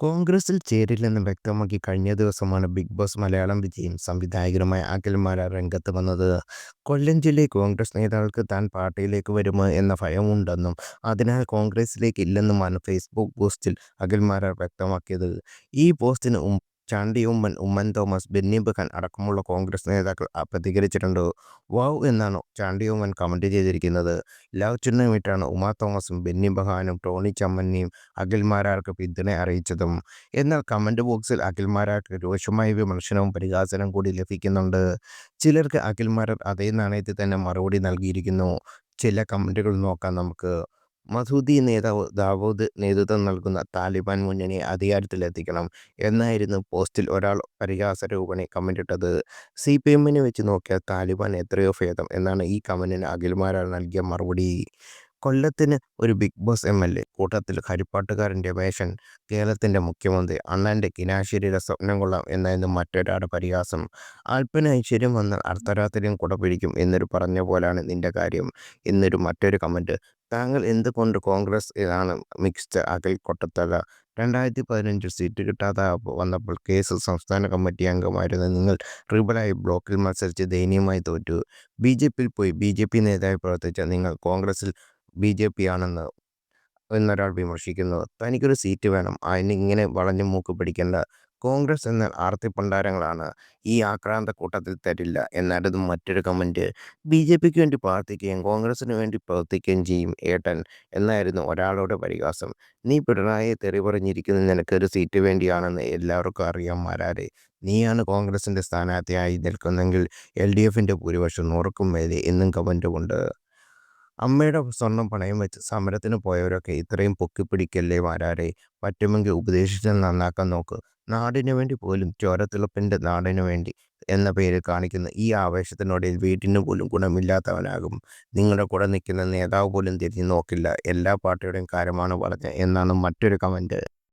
കോൺഗ്രസിൽ ചേരില്ലെന്ന് വ്യക്തമാക്കി കഴിഞ്ഞ ദിവസമാണ് ബിഗ് ബോസ് മലയാളം വിജയം. സംവിധായകരുമായ അഖിൽമാല രംഗത്ത് വന്നത് കൊല്ലം ജില്ലയിൽ കോൺഗ്രസ് നേതാക്കൾക്ക് താൻ പാർട്ടിയിലേക്ക് വരുമോ എന്ന ഭയമുണ്ടെന്നും അതിനാൽ കോൺഗ്രസിലേക്ക് ഇല്ലെന്നുമാണ് ഫേസ്ബുക്ക് പോസ്റ്റിൽ അഖിൽമാല വ്യക്തമാക്കിയത്. ഈ പോസ്റ്റിന് ചാണ്ടി ഉമ്മൻ ഉമ്മൻ തോമസ് ബെന്നി ബെഹൻ അടക്കമുള്ള കോൺഗ്രസ് നേതാക്കൾ പ്രതികരിച്ചിട്ടുണ്ട്. വാവ് എന്നാണ് ചാണ്ടി ഉമ്മൻ കമന്റ് ചെയ്തിരിക്കുന്നത്. ലവ് ചിഹ്നമിട്ടാണ് ഉമാ തോമസും ബെന്നി ബഹാനും ടോണി ചമ്മന്നിയും അഖിൽമാരാർക്ക് പിന്തുണ അറിയിച്ചതും. എന്നാൽ കമന്റ് ബോക്സിൽ അഖിൽമാരാർക്ക് രൂക്ഷമായ വിമർശനവും പരിഹാസനവും കൂടി ലഭിക്കുന്നുണ്ട്. ചിലർക്ക് അഖിൽമാരർ അതേ നാണയത്തിൽ തന്നെ മറുപടി നൽകിയിരിക്കുന്നു. ചില കമന്റുകൾ നോക്കാം നമുക്ക്. മസൂദി നേതാവ് ദാവൂദ് നേതൃത്വം നൽകുന്ന താലിബാൻ മുന്നണി അധികാരത്തിലെത്തിക്കണം എന്നായിരുന്നു പോസ്റ്റിൽ ഒരാൾ പരിഹാസരൂപണി കമന്റിട്ടത് സി പി എമ്മിനെ വെച്ച് നോക്കിയാൽ താലിബാൻ എത്രയോ ഭേദം എന്നാണ് ഈ കമന്റിന് അഖിൽമാരാൾ നൽകിയ മറുപടി. കൊല്ലത്തിന് ഒരു big boss M L A കൂട്ടത്തിൽ ഹരിപ്പാട്ടുകാരൻ രമേശൻ കേരളത്തിന്റെ മുഖ്യമന്ത്രി അണ്ണന്റെ കിനാശ്ശേരിയുടെ സ്വപ്നം കൊള്ളാം എന്നായിരുന്നു മറ്റൊരാളുടെ പരിഹാസം. അല്പന ഐശ്വര്യം വന്നാൽ അർദ്ധരാത്രിയും കുട പിടിക്കും എന്നൊരു പറഞ്ഞ പോലാണ് നിന്റെ കാര്യം. എന്നൊരു മറ്റൊരു കമന്റ് താങ്കൾ എന്തുകൊണ്ട് കോൺഗ്രസ് ഇതാണ് മിക്സ്ഡ് അകൽ കൊട്ടത്തല രണ്ടായിരത്തി പതിനഞ്ചിൽ സീറ്റ് കിട്ടാതെ വന്നപ്പോൾ കേസ് സംസ്ഥാന കമ്മിറ്റി അംഗമായിരുന്ന നിങ്ങൾ ട്രിബിളായി ബ്ലോക്കിൽ മത്സരിച്ച് ദയനീയമായി തോറ്റു. ബി ജെ പിയിൽ പോയി. ബി ജെ പി നേതാവായി പ്രവർത്തിച്ച നിങ്ങൾ കോൺഗ്രസിൽ ബി ജെ പി ആണെന്ന് എന്നൊരാൾ വിമർശിക്കുന്നു. തനിക്കൊരു സീറ്റ് വേണം. അതിന് ഇങ്ങനെ വളഞ്ഞു മൂക്ക് പിടിക്കേണ്ട. കോൺഗ്രസ് എന്ന ആർത്തിപ്പണ്ടാരങ്ങളാണ് ഈ ആക്രാന്ത കൂട്ടത്തിൽ തരില്ല എന്നായിരുന്നു മറ്റൊരു കമന്റ് ബി ജെ പിക്ക് വേണ്ടി പ്രാർത്ഥിക്കുകയും കോൺഗ്രസിന് വേണ്ടി പ്രവർത്തിക്കുകയും ചെയ്യും ഏട്ടൻ എന്നായിരുന്നു ഒരാളുടെ പരിഹാസം. നീ പിണറായിയെ തെറി പറഞ്ഞിരിക്കുന്നത് നിനക്കൊരു സീറ്റ് വേണ്ടിയാണെന്ന് എല്ലാവർക്കും അറിയാം മാരാരെ നീയാണ് കോൺഗ്രസിന്റെ സ്ഥാനാർത്ഥിയായി നിൽക്കുന്നെങ്കിൽ എൽ ഡി എഫിന്റെ ഭൂരിപക്ഷം നൂറുക്കും മേലെ എന്നും കമന്റുമുണ്ട് അമ്മയുടെ സ്വർണം പണയം വെച്ച് സമരത്തിന് പോയവരൊക്കെ ഇത്രയും പൊക്കിപ്പിടിക്കല്ലേ മാരാരെ പറ്റുമെങ്കിൽ ഉപദേശിച്ചാൽ നന്നാക്കാൻ നോക്ക്. നാടിനു വേണ്ടി പോലും ചോരത്തിളപ്പിന്റെ നാടിനു വേണ്ടി എന്ന പേര് കാണിക്കുന്ന ഈ ആവേശത്തിനോടെ വീട്ടിന് പോലും ഗുണമില്ലാത്തവനാകും. നിങ്ങളുടെ കൂടെ നിൽക്കുന്ന നേതാവ് പോലും തിരിഞ്ഞു നോക്കില്ല. എല്ലാ പാർട്ടിയുടെയും കാര്യമാണ് പറഞ്ഞത് എന്നാണ് മറ്റൊരു കമന്റ്